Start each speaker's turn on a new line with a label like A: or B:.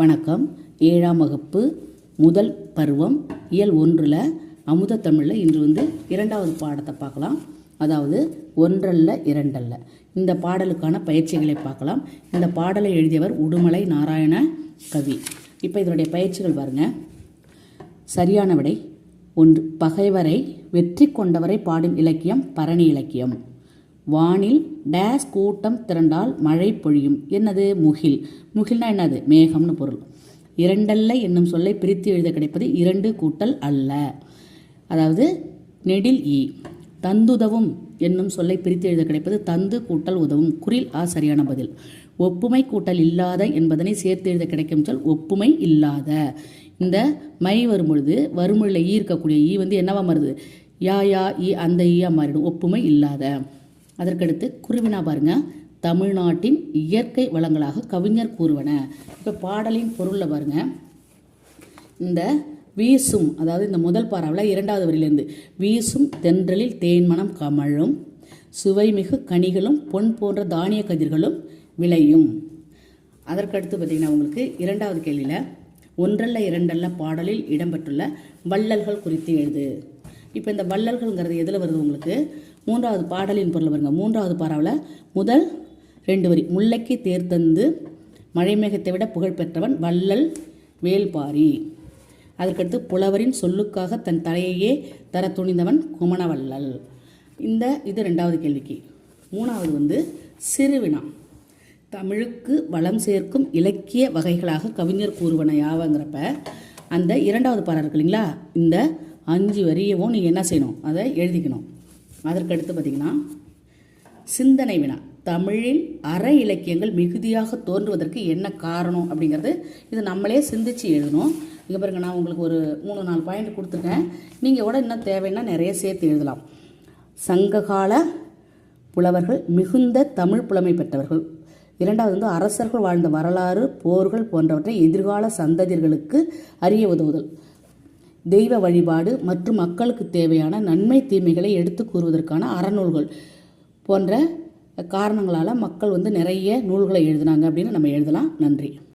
A: வணக்கம். ஏழாம் வகுப்பு முதல் பருவம் இயல் ஒன்றில் அமுத தமிழில் இன்று வந்து இரண்டாவது பாடத்தை பார்க்கலாம். அதாவது ஒன்றல்ல இரண்டல்ல. இந்த பாடலுக்கான பயிற்சிகளை பார்க்கலாம். இந்த பாடலை எழுதியவர் உடுமலை நாராயண கவி. இப்போ இதனுடைய பயிற்சிகள் பாருங்கள் சரியான விடை ஒன்று பகைவரை வெற்றி கொண்டவரை பாடும் இலக்கியம் பரணி இலக்கியம். வானில் டேஸ் கூட்டம் திரண்டால் மழை பொழியும். என்னது? முகில். முகில்னா என்னது? மேகம்னு பொருள். இரண்டல்ல என்னும் சொல்லை பிரித்து எழுத கிடைப்பது இரண்டு கூட்டல் அல்ல. அதாவது நெடில் ஈ. தந்துதவும் என்னும் சொல்லை பிரித்து எழுத கிடைப்பது தந்து கூட்டல் உதவும். குறில் ஆ சரியான பதில். ஒப்புமை கூட்டல் இல்லாத என்பதனை சேர்த்து எழுத கிடைக்கும் சொல் ஒப்புமை இல்லாத. இந்த மை வரும்பொழுது வறுமொழியில் ஈ இருக்கக்கூடிய ஈ வந்து என்னவா மாறுது? யா யா ஈ அந்த ஈயா மாறிடும். ஒப்புமை இல்லாத. அதற்கடுத்து குருவினா பாருங்க. தமிழ்நாட்டின் இயற்கை வளங்களாக கவிஞர் கூறுவன. இப்போ பாடலின் பொருளில் பாருங்க. இந்த வீசும் அதாவது இந்த முதல் பாறாவில் இரண்டாவது வரியிலேருந்து வீசும் தென்றலில் தேன்மணம் கமழும் சுவைமிகு கனிகளும் பொன் போன்ற தானிய கதிர்களும் விளையும். அதற்கடுத்து பார்த்தீங்கன்னா உங்களுக்கு இரண்டாவது கேள்வியில் ஒன்றல்ல இரண்டல்ல பாடலில் இடம்பெற்றுள்ள வள்ளல்கள் குறித்து எழுது. இப்போ இந்த வள்ளல்கள்ங்கிறது எதில் வருது உங்களுக்கு? மூன்றாவது பாடலின் பொருள் வருங்க மூன்றாவது பாராவில் முதல் ரெண்டு வரி. முல்லைக்கு தேர்தந்து மழைமேகத்தை விட புகழ் பெற்றவன் வள்ளல் வேல்பாரி. அதற்கடுத்து புலவரின் சொல்லுக்காக தன் தலையையே தர துணிந்தவன் குமணவள்ளல். இந்த இது ரெண்டாவது கேள்விக்கு. மூணாவது வந்து சிறுவினா. தமிழுக்கு வளம் சேர்க்கும் இலக்கிய வகைகளாக கவிஞர் கூறுவன யாவங்கிறப்ப அந்த இரண்டாவது பாடல் இருக்கு இல்லைங்களா? இந்த அஞ்சு வரியவும் நீங்கள் என்ன செய்யணும்? அதை எழுதிக்கணும். அதற்கடுத்து பார்த்தீங்கன்னா சிந்தனை வினா. தமிழில் அற இலக்கியங்கள் மிகுதியாக தோன்றுவதற்கு என்ன காரணம் அப்படிங்கிறது இது நம்மளே சிந்திச்சு எழுதணும். இங்கே பாருங்க நான் உங்களுக்கு ஒரு மூணு நாலு பாயிண்ட் கொடுத்துருக்கேன். நீங்கள் கூட இன்னும் தேவைன்னா நிறைய சேர்த்து எழுதலாம். சங்ககால புலவர்கள் மிகுந்த தமிழ் புலமை பெற்றவர்கள். இரண்டாவது வந்து அரசர்கள் வாழ்ந்த வரலாறு போர்கள் போன்றவற்றை எதிர்கால சந்ததியர்களுக்கு அறிய உதவுதல். தெய்வ வழிபாடு மற்றும் மக்களுக்கு தேவையான நன்மை தீமைகளை எடுத்து கூறுவதற்கான அறநூல்கள் போன்ற காரணங்களால் மக்கள் வந்து நிறைய நூல்களை எழுதினாங்க அப்படின்னு நம்ம எழுதலாம். நன்றி.